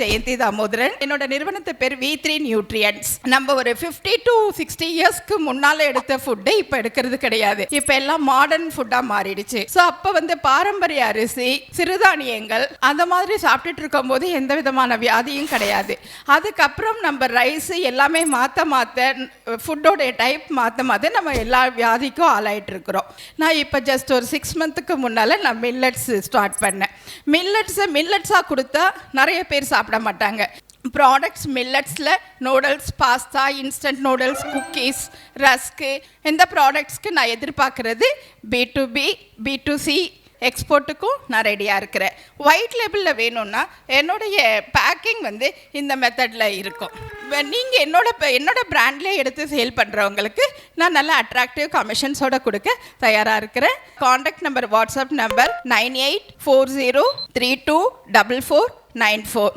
ஜெயந்தி தாமோதரன். என்னோட நிறுவனத்து பேர் we three nutrients நம்ம ஒரு ஃபிஃப்டி டு சிக்ஸ்டி இயர்ஸ்க்கு முன்னால எடுத்த ஃபுட்டு இப்போ எடுக்கிறது கிடையாது. இப்போ எல்லாம் மாடர்ன் ஃபுட்டாக மாறிடுச்சு. ஸோ அப்போ வந்து பாரம்பரிய அரிசி சிறுதானியங்கள் அந்த மாதிரி சாப்பிட்டுட்டு இருக்கும்போது எந்த விதமான வியாதியும் கிடையாது. அதுக்கப்புறம் நம்ம ரைஸ் எல்லாமே மாற்ற மாற்ற ஃபுட்டோடைய டைப் மாற்ற மாற்ற நம்ம எல்லா வியாதிக்கும் ஆளாயிட்டு இருக்கிறோம். நான் இப்போ ஜஸ்ட் ஒரு சிக்ஸ் மந்த்துக்கு முன்னால் நான் மில்லட்ஸ் ஸ்டார்ட் பண்ணேன். மில்லட்ஸை மில்லட்ஸாக கொடுத்தா நிறைய பேர் சாப்பிட மாட்டாங்க. Products மில்லட்ஸில் noodles pasta instant noodles cookies rusk இந்த ப்ராடக்ட்ஸ்க்கு நான் எதிர்பார்க்குறது B to B B to C எக்ஸ்போர்ட்டுக்கும் நான் ரெடியாக இருக்கிறேன். ஒயிட் லேபிளில் வேணும்னா என்னுடைய பேக்கிங் வந்து இந்த மெத்தடில் இருக்கும். நீங்கள் என்னோட என்னோட பிராண்ட்லேயே எடுத்து சேல் பண்ணுறவங்களுக்கு நான் நல்ல அட்ராக்டிவ் கமிஷன்ஸோட கொடுக்க தயாராக இருக்கிறேன். Contact number WhatsApp number nine eight four zero three two double four nine four